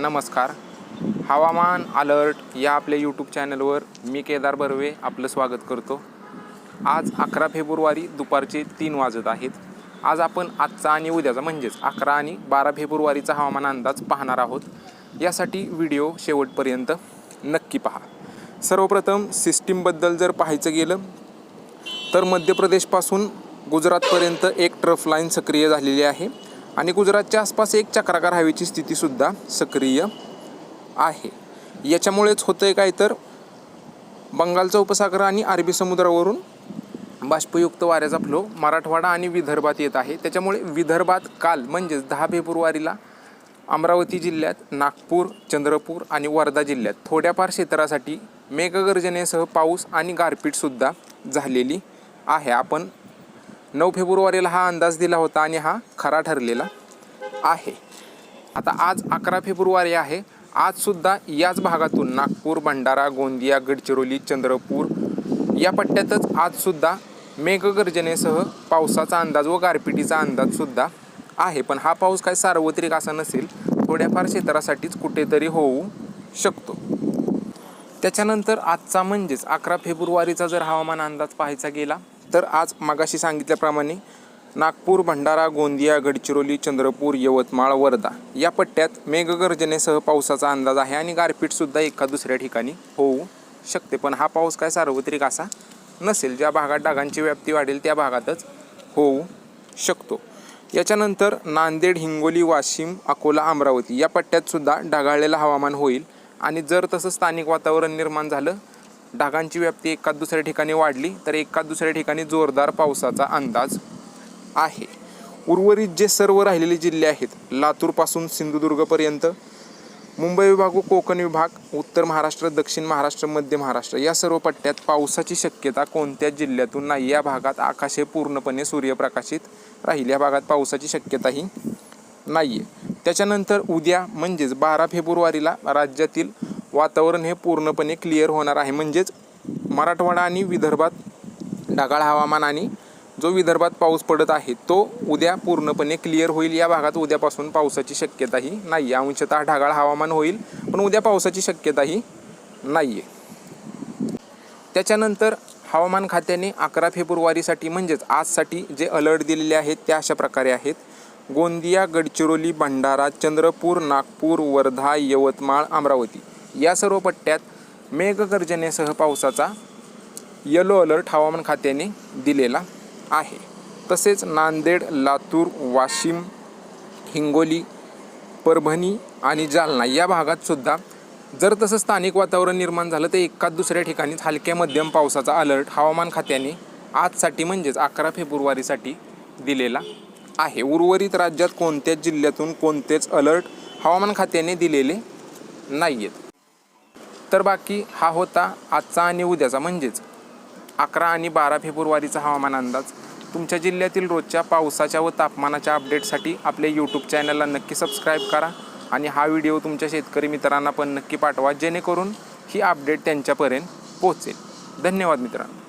नमस्कार. हवामान अलर्ट या आपल्या यूट्यूब चॅनलवर मी केदार बर्वे आपलं स्वागत करतो. आज अकरा फेब्रुवारी दुपारचे तीन वाजत आहेत. आज आपण आजचा आणि उद्याचा म्हणजेच अकरा आणि बारा फेब्रुवारीचा हवामान अंदाज पाहणार आहोत. यासाठी व्हिडिओ शेवटपर्यंत नक्की पहा. सर्वप्रथम सिस्टीमबद्दल जर पाहायचं गेलं तर मध्य प्रदेशपासून गुजरातपर्यंत एक ट्रफ लाईन सक्रिय झालेली आहे. आणि गुजरातच्या आसपास एक चक्राकार हवेची स्थितीसुद्धा सक्रिय आहे. याच्यामुळेच होतं आहे काय तर बंगालचा उपसागर आणि अरबी समुद्रावरून बाष्पयुक्त वाऱ्याचा फ्लो मराठवाडा आणि विदर्भात येत आहे. त्याच्यामुळे विदर्भात काल म्हणजेच दहा फेब्रुवारीला अमरावती जिल्ह्यात नागपूर चंद्रपूर आणि वर्धा जिल्ह्यात थोड्याफार क्षेत्रासाठी मेघगर्जनेसह पाऊस आणि गारपीटसुद्धा झालेली आहे. आपण नऊ फेब्रुवारीला हा अंदाज दिला होता आणि हा खरा ठरलेला आहे. आता आज अकरा फेब्रुवारी आहे. आजसुद्धा याच भागातून नागपूर भंडारा गोंदिया गडचिरोली चंद्रपूर या पट्ट्यातच आजसुद्धा मेघगर्जनेसह पावसाचा अंदाज व गारपिटीचा अंदाजसुद्धा आहे. पण हा पाऊस काय सार्वत्रिक असा नसेल थोड्याफार क्षेत्रासाठीच कुठेतरी होऊ शकतो. त्याच्यानंतर आजचा म्हणजेच अकरा फेब्रुवारीचा जर हवामान अंदाज पाहायचा गेला तर आज मागाशी सांगितल्याप्रमाणे नागपूर भंडारा गोंदिया गडचिरोली चंद्रपूर यवतमाळ वर्धा या पट्ट्यात मेघगर्जनेसह पावसाचा अंदाज आहे आणि गारपीटसुद्धा एका दुसऱ्या ठिकाणी होऊ शकते. पण हा पाऊस काय सार्वत्रिक असा नसेल. ज्या भागात ढगांची व्याप्ती वाढेल त्या भागातच होऊ शकतो. याच्यानंतर नांदेड हिंगोली वाशिम अकोला अमरावती या पट्ट्यातसुद्धा ढगाळलेलं हवामान होईल आणि जर तसं स्थानिक वातावरण निर्माण झालं ढगांची व्याप्ती एकाच दुसऱ्या ठिकाणी वाढली तर एकाच दुसऱ्या ठिकाणी जोरदार पावसाचा अंदाज आहे. उर्वरित जे सर्व राहिलेले जिल्हे आहेत लातूरपासून सिंधुदुर्गपर्यंत मुंबई विभाग व कोकण विभाग उत्तर महाराष्ट्र दक्षिण महाराष्ट्र मध्य महाराष्ट्र या सर्व पट्ट्यात पावसाची शक्यता कोणत्या जिल्ह्यातून नाही या भागात आकाश हे पूर्णपणे सूर्यप्रकाशित राहील या भागात पावसाची शक्यताही नाही आहे त्याच्यानंतर उद्या म्हणजेच बारा फेब्रुवारीला राज्यातील वातावरण हे पूर्णपणे क्लिअर होणार आहे. म्हणजेच मराठवाडा आणि विदर्भात ढगाळ हवामान आणि जो विदर्भात पाऊस पडत आहे तो उद्या पूर्णपणे क्लिअर होईल. या भागात उद्यापासून पावसाची शक्यताही नाही आहे अंशतः ढगाळ हवामान होईल पण उद्या पावसाची शक्यताही नाही आहे त्याच्यानंतर हवामान खात्याने अकरा फेब्रुवारीसाठी म्हणजेच आजसाठी जे अलर्ट दिलेले आहेत त्या अशा प्रकारे आहेत. गोंदिया गडचिरोली भंडारा चंद्रपूर नागपूर वर्धा यवतमाळ अमरावती. या सर्व पट्ट्यात मेघगर्जनेसह पावसाचा येलो अलर्ट हवामान खात्याने दिलेला आहे. तसेच नांदेड लातूर वाशिम हिंगोली परभणी आणि जालना या भागात सुद्धा जर तसं स्थानिक वातावरण निर्माण झालं तर एकाच दुसऱ्या ठिकाणीच हलक्या मध्यम पावसाचा अलर्ट हवामान खात्याने आजसाठी म्हणजेच अकरा फेब्रुवारीसाठी दिलेला आहे. उर्वरित राज्यात कोणत्याच जिल्ह्यातून कोणतेच अलर्ट हवामान खात्याने दिलेले नाही आहेत तर बाकी हा होता आजचा आणि उद्याचा म्हणजेच. अकरा आणि बारा फेब्रुवारीचा हवामान अंदाज. तुमच्या जिल्ह्यातील रोजच्या पावसाच्या व तापमानाच्या अपडेटसाठी आपल्या यूट्यूब चॅनलला नक्की सबस्क्राईब करा आणि हा व्हिडिओ तुमच्या शेतकरी मित्रांना पण नक्की पाठवा जेणेकरून ही अपडेट त्यांच्यापर्यंत पोहोचेल. धन्यवाद मित्रांनो.